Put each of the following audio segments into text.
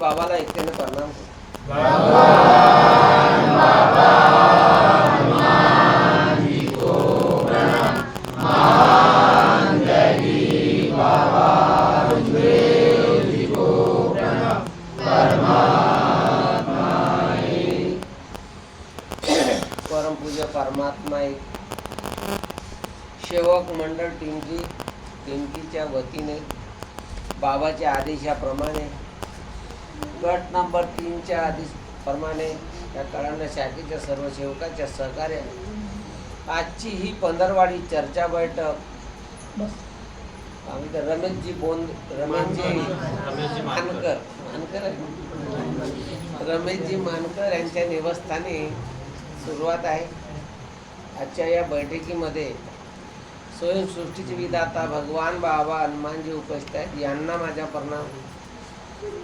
बाबाला एकट्याने प्रणाम परमपूज्य परमात्मा एक सेवक मंडळ टिंकी टिंकीच्या वतीने बाबाच्या आदेशाप्रमाणे गट नंबर तीनच्या आदेश प्रमाणे या कळांना शाखेच्या सर्व सेवकाच्या सहकार्याने आजची ही पंधरवाडी चर्चा बैठक. आमचे रमेशजी बोंद रमेशजी मानकर. मानकर? रमेशजी मानकर यांच्या निवासस्थानी सुरुवात आहे. आजच्या या बैठकीमध्ये स्वयंसृष्टीचे विधाता भगवान बाबा हनुमानजी उपस्थित आहेत. यांना माझा प्रणाम.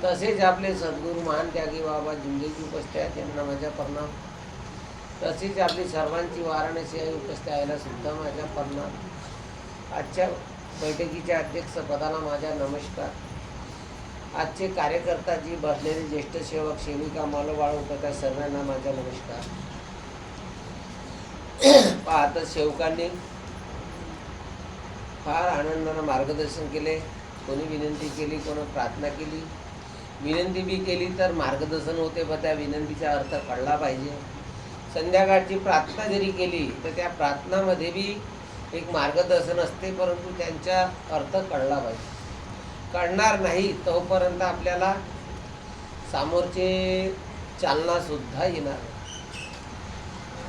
तसेच आपले सद्गुरू महान त्यागी बाबा जिंदगी उपस्थित आहेत त्यांना माझा प्रणाम तसेच आपली सर्वांची वाराणसी आई उपस्थित यायला सुद्धा माझा प्रणाम आजच्या बैठकीच्या अध्यक्षपदाला माझ्या नमस्कार. आजचे कार्यकर्ता जी बसलेले ज्येष्ठ सेवक सेविका मालोबाळ त्या सर्वांना माझा नमस्कार. पाहता सेवकांनी फार आनंदानं मार्गदर्शन केले कोणी विनंती केली कोणी प्रार्थना केली विनंती बी केली तर मार्गदर्शन होते व त्या विनंतीचा अर्थ कळला पाहिजे. संध्याकाळची प्रार्थना जरी केली तर त्या प्रार्थनामध्ये बी एक मार्गदर्शन असते परंतु त्यांचा अर्थ कळला पाहिजे. कळणार नाही तोपर्यंत आपल्याला सामोरचे चालनासुद्धा येणार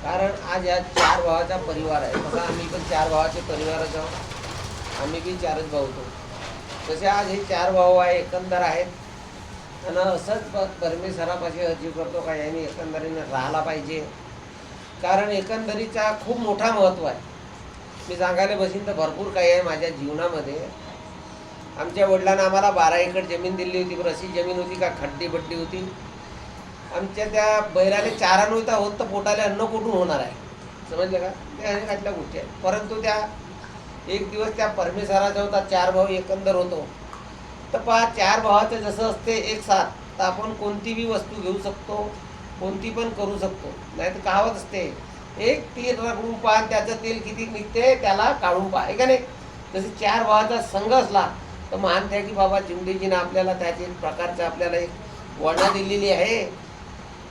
कारण आज या चार भावाचा परिवार आहे. तसा आम्ही पण चार भावाचे परिवारच आहोत. आम्ही बी चारच भाऊ होतो. तसे आज हे चार भाऊ आहे एकंदर आहेत. आणि असंच परमेश्वरापाशी अर्जी करतो का यांनी एकंदरीनं राहायला पाहिजे. कारण एकंदरीचा खूप मोठा महत्त्व आहे. मी सांगायला बसीन तर भरपूर काही आहे माझ्या जीवनामध्ये. आमच्या वडिलांना आम्हाला बारा एकर जमीन दिली होती पण अशी जमीन होती का खड्डी बड्डी होती. आमच्या त्या बैलाने चारा नव्हता होत तर पोटाला अन्न कुठून होणार आहे? समजलं का? त्या अनेकातल्या गोष्टी आहेत. परंतु त्या एक दिवस त्या परमेश्वराचा होता चार भाऊ एकंदर होतो. पहा चार भावाचं जसं असते एक साथ तर आपण कोणती बी वस्तू घेऊ शकतो कोणती पण करू शकतो. नाही तर कहावत असते एक तीर रगडून पहा त्याचं तेल किती निघते त्याला काढून पहा. का नाही? जसे चार भावाचा संघ असला तर महान त्या की बाबा चिमडीजीनं आपल्याला त्याचे एक प्रकारचं आपल्याला एक वर्णा दिलेली आहे.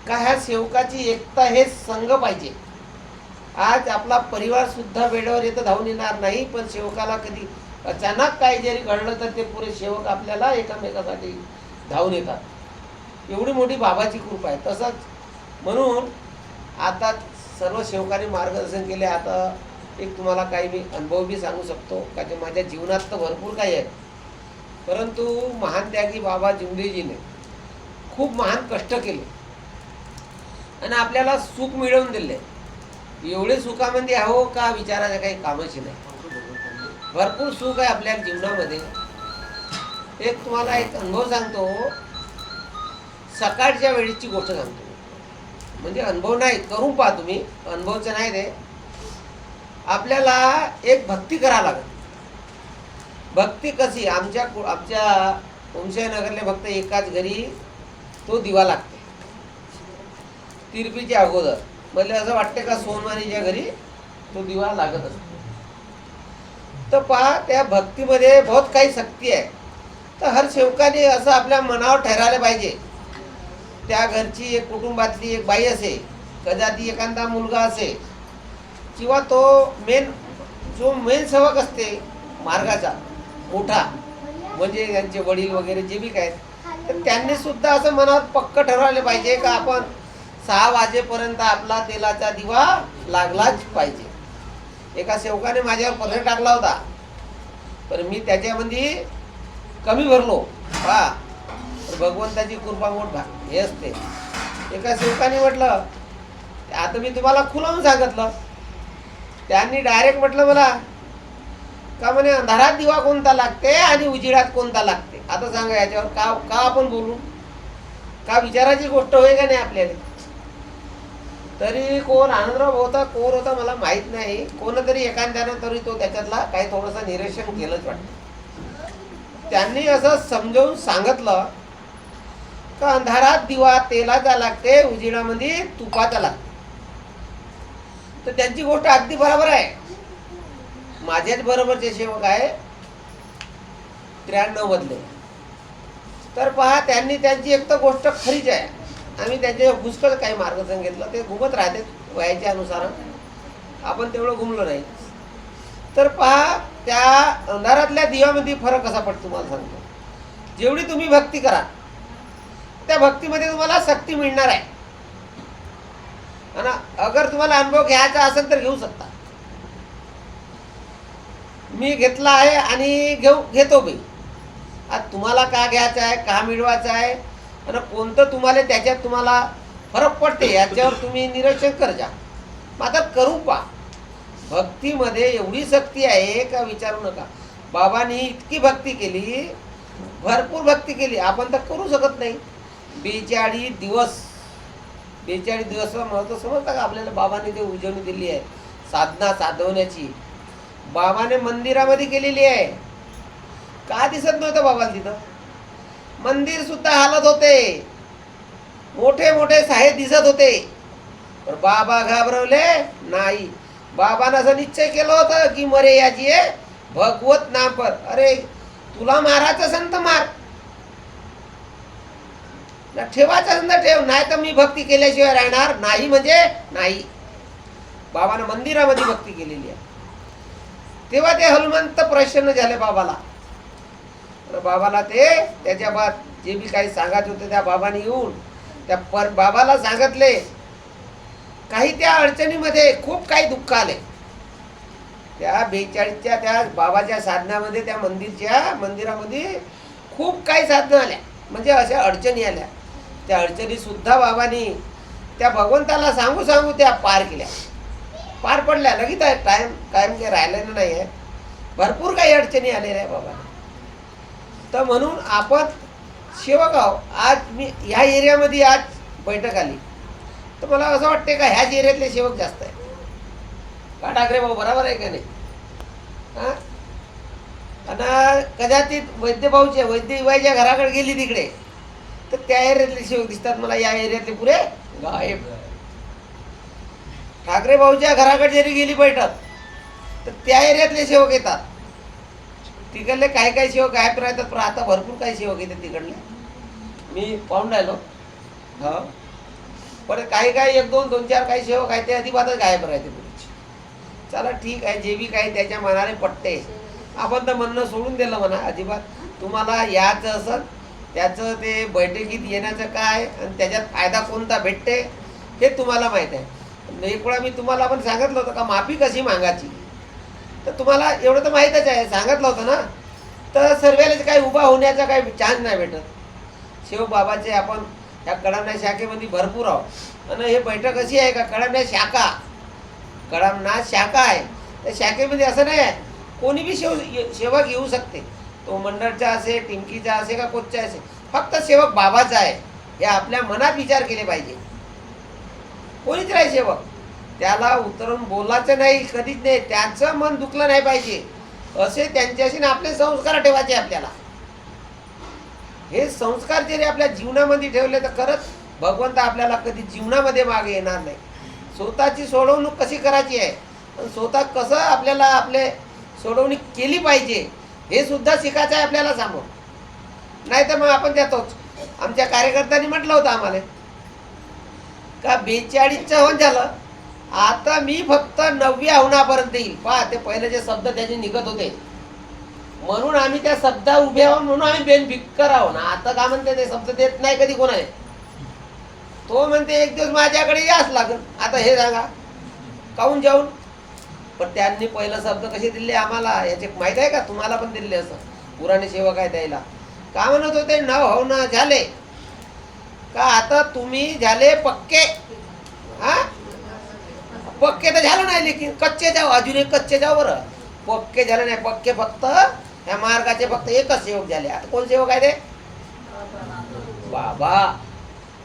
का ह्या सेवकाची एकता हे संघ पाहिजे? आज आपला परिवार सुद्धा वेळेवर येतं धावून येणार नाही पण सेवकाला कधी अचानक काही जरी घडलं तर ते पुरे सेवक आपल्याला एकामेकासाठी धावून येतात. एवढी मोठी बाबाची कृपा आहे. तसंच म्हणून आता सर्व सेवकांनी मार्गदर्शन केले. आता एक तुम्हाला काही मी अनुभव बी सांगू शकतो का ते माझ्या जीवनात तर भरपूर काही आहे परंतु महान त्यागी बाबा जिंदेजीने खूप महान कष्ट केले. आणि आपल्याला सुख मिळवून दिले. एवढे सुखामध्ये हवं का विचारायचं काही कामाची नाही. भरपूर सुख आहे आपल्या जीवनामध्ये. एक तुम्हाला एक अनुभव सांगतो. सकाळच्या वेळेची गोष्ट सांगतो. म्हणजे अनुभव नाही करून पहा तुम्ही. अनुभवचं नाही रे आपल्याला एक भक्ती करा लागत. भक्ती कशी? आमच्या कु- आमच्या नगरले फक्त एकाच घरी तो दिवा लागते. तिरपीच्या अगोदर. मला असं वाटतं का सोनवानीच्या घरी तो दिवा लागत असतो. तर पहा त्या भक्तीमध्ये बहुत काही शक्ती आहे. तर हर सेवकाने असं आपल्या मनावर ठरायला पाहिजे. त्या घरची एक कुटुंबातली एक बाई असे कदाचित एखादा मुलगा असे किंवा तो मेन जो मेन सेवक असते मार्गाचा मोठा म्हणजे त्यांचे वडील वगैरे जे बी काय तर त्यांनी सुद्धा असं मनावर पक्क ठरवायला पाहिजे का आपण सहा वाजेपर्यंत आपला तेलाचा दिवा लागलाच पाहिजे. एका सेवकाने माझ्यावर पत्र टाकला होता. पण मी त्याच्यामध्ये कमी भरलो. हा. भगवंताची कृपा मोठ भा हे असते. एका सेवकाने म्हटलं आता मी तुम्हाला खुलावून सांगितलं. त्यांनी डायरेक्ट म्हटलं मला का म्हणे अंधारात दिवा कोणता लागते आणि उजिडात कोणता लागते? आता सांगा याच्यावर का का आपण बोलू? का विचाराची गोष्ट होय का नाही आपल्याला? तरी कोण आनंदराव होता कोण होता मला माहीत नाही. कोणतरी एखाद्यानं तरी तो त्याच्यातला काही थोडंसं निरीक्षण केलंच वाटतं. त्यांनी असं समजावून सांगितलं का अंधारात दिवा तेलाचा लागते उजिडामध्ये तुपाचा लागते. तर त्यांची गोष्ट अगदी बरोबर आहे. माझ्याच बरोबरचे सेवक आहे त्र्याण्णव मधले. तर पहा त्यांनी त्यांची एक तर गोष्ट खरीच आहे. आम्ही त्यांचे पुष्कळ काही मार्गदर्शन घेतलं. ते घुमत राहते वयाच्या अनुसार. आपण तेवढं घुमलो नाही. तर पहा त्या अंधारातल्या दिव्यामध्ये फरक कसा पडतो तुम्हाला सांगतो. जेवढी तुम्ही भक्ती करा त्या भक्तीमध्ये तुम्हाला शक्ती मिळणार आहे. आणि अगर तुम्हाला अनुभव घ्यायचा असेल तर घेऊ शकता. मी घेतला आहे आणि घेऊ घेतो बी आज तुम्हाला का घ्यायचं आहे का मिळवायचं आहे? आणि कोणतं तुम्हाला त्याच्यात तुम्हाला फरक पडते याच्यावर तुम्ही निरीक्षण कर. जा मग आता करू पा भक्तीमध्ये एवढी शक्ती आहे का विचारू नका. बाबांनी इतकी भक्ती केली भरपूर भक्ती केली. आपण तर करू शकत नाही. बेचाळीस दिवस बेचाळीस दिवस महत्त्व समजतं का आपल्याला? बाबाने ते उजवणी दिली आहे. साधना साधवण्याची. बाबाने मंदिरामध्ये केलेली आहे. का दिसत नव्हतं बाबाला तिथं? मंदिर सुद्धा हालत होते. मोठे मोठे साहेब दिसत होते. पण बाबा घाबरवले नाही. बाबानं असं निश्चय केलं होतं की मरे याची भगवत नाम पर. अरे तुला मारायचं संत तर मार. ना ठेवायचं असेल तर ठेव नाही तर मी भक्ती केल्याशिवाय राहणार नाही म्हणजे नाही. बाबानं मंदिरामध्ये भक्ती केलेली आहे. तेव्हा ते हनुमंत प्रसन्न झाले बाबाला. तर बाबाला ते त्याच्या बाद जे बी काही सांगत होते त्या बाबाने येऊन त्या पर बाबाला सांगितले. काही त्या अडचणीमध्ये खूप काही दुःख आले. त्या बेचाळीसच्या त्या बाबाच्या साधनामध्ये त्या मंदिरच्या मंदिरामध्ये खूप काही साधनं आल्या. म्हणजे अशा अडचणी आल्या. त्या अडचणी सुद्धा बाबांनी त्या भगवंताला सांगू सांगू त्या पार केल्या. पार पडल्या. लगेच आहे टाइम कायम काही राहिलेलं नाही आहे भरपूर काही अडचणी आलेल्या आहे बाबा तर म्हणून आपण सेवक आहो आज मी ह्या एरियामध्ये आज बैठक आली. तर मला असं वाटते का ह्याच एरियातले सेवक जास्त आहे का ठाकरे भाऊ बरोबर आहे का नाही? हां? आणि कदाचित वैद्यभाऊच्या वैद्यबाईच्या घराकडे गेली तिकडे तर त्या एरियातले सेवक दिसतात. मला या एरियातले पुरे गायब. ठाकरे भाऊच्या घराकडे जरी गेली बैठक तर त्या एरियातले सेवक येतात. तिकडले काही काही सेवक गायब राहतात पण आता भरपूर काही सेवक येतात तिकडले. मी पाहून राहिलो. हो. पण काही काही एक दोन दोन चार काही सेवक आहेत ते अजिबातच गायब राहते पुढचे. चला ठीक आहे जे बी काही त्याच्या मनाने पटते आपण तर म्हणणं सोडून दिलं म्हणा अजिबात. तुम्हाला याचं असं त्याचं ते बैठकीत येण्याचं काय आणि त्याच्यात फायदा कोणता भेटते हे तुम्हाला माहीत आहे. एक वेळा मी तुम्हाला पण सांगितलं होतं का माफी कशी मागायची? तर तुम्हाला एवढं तर माहीतच आहे सांगितलं होतं ना. तर सर्वेला काही उभा होण्याचा काही चान्स नाही भेटत. शिवबाबाचे आपण या कडामण्या शाखेमध्ये भरपूर आहोत. आणि हे बैठक अशी आहे का कडामण्या शाखा? कडामना शाखा आहे. त्या शाखेमध्ये असं नाही आहे कोणी बी शेव सेवक येऊ शकते. तो मंडळचा असे टिमकीचा असे का कोचचा असे फक्त सेवक बाबाचा आहे. हे आपल्या मनात विचार केले पाहिजे. कोणीच नाही सेवक? त्याला उतरून बोलायचं नाही कधीच नाही. त्याचं मन दुखलं नाही पाहिजे. असे त्यांच्याशी ना आपले संस्कार ठेवायचे आपल्याला. हे संस्कार जरी आपल्या जीवनामध्ये ठेवले तर खरंच भगवंत आपल्याला कधी जीवनामध्ये मागे येणार नाही. स्वतःची सोडवणूक कशी करायची आहे? स्वतः कसं आपल्याला आपले सोडवणूक केली पाहिजे हे सुद्धा शिकायचं आहे आपल्याला सांगू नाही तर मग आपण देतोच. आमच्या कार्यकर्त्यांनी म्हटलं होतं आम्हाला. का बेचाळीसचं होऊन झालं? आता मी फक्त नवव्या होण्यापर्यंत येईल. पहा ते पहिले जे शब्द त्याचे निघत होते. म्हणून आम्ही त्या शब्दा उभे आहोत म्हणून आम्ही बेन भिक्कर आहो ना आता का म्हणते ते शब्द देत नाही कधी कोणाने तो म्हणते एक दिवस माझ्याकडे याच लागल. आता हे सांगा. काऊन जाऊन? पण त्यांनी पहिलं शब्द कसे दिले आम्हाला? याचे माहीत आहे का? तुम्हाला पण दिले असं. पुराणे सेवक आहे द्यायला का म्हणत होते? न हो ना झाले. का आता तुम्ही झाले पक्के? हा? पक्के तर झालं नाही लेकिन कच्चे जाव अजून एक कच्चे जाव बरं. पक्के झाले नाही पक्के फक्त ह्या मार्गाचे फक्त एकच सेवक झाले. आता कोण सेवक आहे ते? बाबा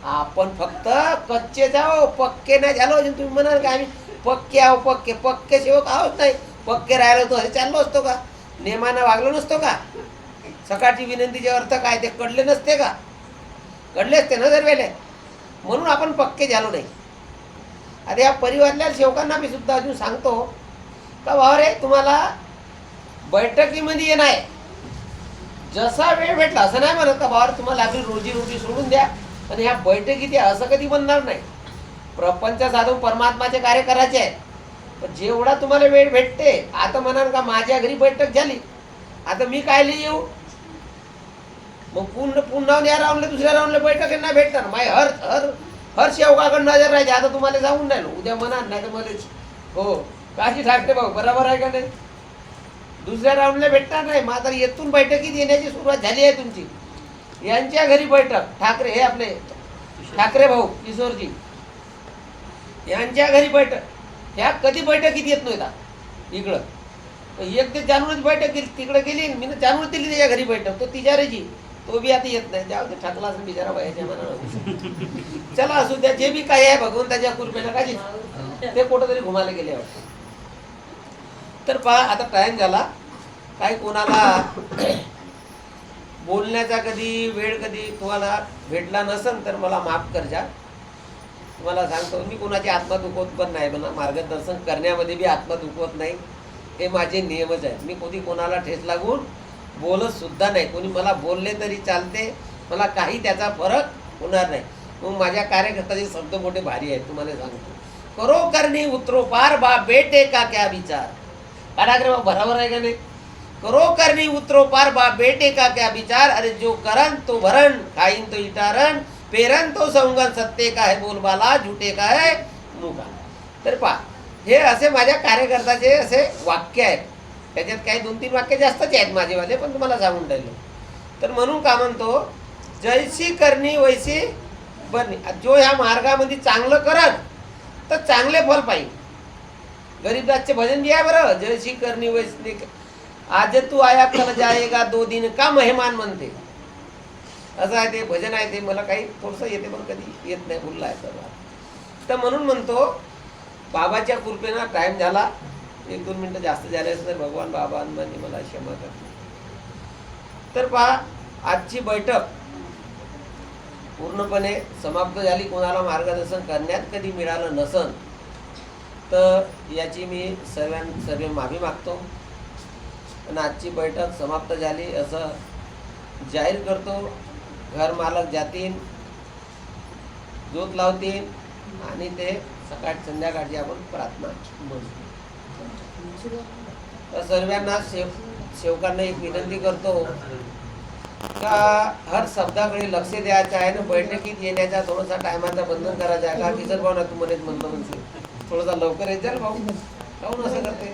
आपण फक्त कच्चे जाओ पक्के नाही झालो अजून तुम्ही म्हणाल का आम्ही? पक्के आहो पक्के पक्के सेवक आहोत नाही. पक्के राहिलो तो हे चाललो असतो का? नेमानं वागलो नसतो का? सकाळची विनंतीचे अर्थ काय? ते कडले नसते का? कडले असते ना जर वेळे म्हणून आपण पक्के झालो नाही. आता या परिवारातल्या सेवकांना मी सुद्धा अजून सांगतो का भाऊ रे तुम्हाला बैठकीमध्ये येणं आहे. जसा वेळ भेटला असं नाही म्हणत का भावा तुम्हाला आपली रोजी रोटी सोडून द्या. आणि ह्या बैठकीत असं कधी बनणार नाही. प्रपंच साधून परमात्माचे कार्य करायचे आहे. पण जेवढा तुम्हाला वेळ भेटते आता म्हणाल का माझ्या घरी बैठक झाली. आता मी कायले येऊ? मग पूर्ण पुन्हा या राऊंडला दुसऱ्या राऊंडला बैठक यांना भेटणार. माय हर हर हर शेवकाकडे नजर राहायची आता तुम्हाला जाऊन राहिलो. उद्या म्हणाल नाही तर मध्येच हो. काशी ठाकरे भाऊ बरोबर आहे का नाही? दुसऱ्या राऊंडला भेटणार नाही. मात्र येथून बैठकीत येण्याची सुरुवात झाली आहे तुमची. यांच्या घरी बैठक. ठाकरे हे आपले ठाकरे भाऊ किशोरजी. यांच्या घरी बैठक. ह्या कधी बैठकीत येत नव्हता? इकडं. एक ते जानेवारीत बैठक गेली तिकडे गेली मी जानेवारीत दिली त्याच्या घरी बैठक. तो तिजारीची तो बी आता येत नाही. त्या ठकला ठाकला असेल बिचारा बायाच्या मनाला चला असू द्या जे बी काही आहे भगवंताच्या कृपेनं काजी ते कुठं तरी घुमायला गेले वाटतं. तर पहा आता टाइम झाला. काही कोणाला बोलण्याचा कधी वेळ कधी तुम्हाला भेटला नसेल तर मला माफ कर जा तुम्हाला सांगतो मी कोणाची आत्मा दुखवत पण नाही. मला मार्गदर्शन करण्यामध्ये बी आत्मा दुखवत नाही. हे माझे नियमच आहे मी कधी कोणाला ठेस लागून बोलत सुद्धा नाही. कोणी मला बोलले तरी चालते. मला काही त्याचा फरक होणार नाही. मग माझ्या कार्यकर्त्याचे शब्द मोठे भारी आहेत तुम्हाला सांगतो. करो करणी उतरो पार बा बेटे का क्या विचार? कार्यक्रम बा बराबर आहे का नाही? करो करनी उतरो पार बा बेटे का क्या विचार? अरे जो करन तो भरण. खाईन तो इटारण पेरन तो संगन सत्ते का है बोलबाला झुटे का है मुका तर पा हे असे माझ्या कार्यकर्त्याचे असे वाक्य आहेत. त्याच्यात काही दोन तीन वाक्य जास्तच आहेत माझेवाले पण तुम्हाला सांगून राहिलो. तर म्हणून का म्हणतो जैसी करणी वैसी बरणी. जो ह्या मार्गामध्ये चांगलं करत तर चांगले फल पाहिजे. गरीबदासचे भजन बी आहे बरं. जैसी करणी वैसी आज तू आया कल जायगा दो दिन का मेहमान म्हणते. असं आहे ते भजन आहे ते मला काही थोडंसं येते पण कधी येत नाही बोलला आहे सर्व तर म्हणून म्हणतो बाबाच्या कृपेनं टाइम झाला. एक दोन मिनटं जास्त झाले असं तर भगवान बाबांमध्ये मला क्षमा करते तर पहा आजची बैठक पूर्णपणे समाप्त झाली. कोणाला मार्गदर्शन करण्यात कधी मिळालं नसन तर याची मी सर्वां सर्व माफी मागतो. आणि आजची बैठक समाप्त झाली असं जाहीर करतो. घर मालक जातील जोत लावतील आणि ते सकाळ संध्याकाळची आपण प्रार्थना म्हणू सर्वांना सेव सेवकांना एक विनंती करतो का हर शब्दाकडे लक्ष द्यायचं आहे ना बैठकीत येण्याचा थोडासा टायमाचा बंधन करायचा आहे. का किशोर भाऊ ना तू म्हणतो म्हणशील? थोडासा लवकर येत जाल भाऊ. काहून असं करते.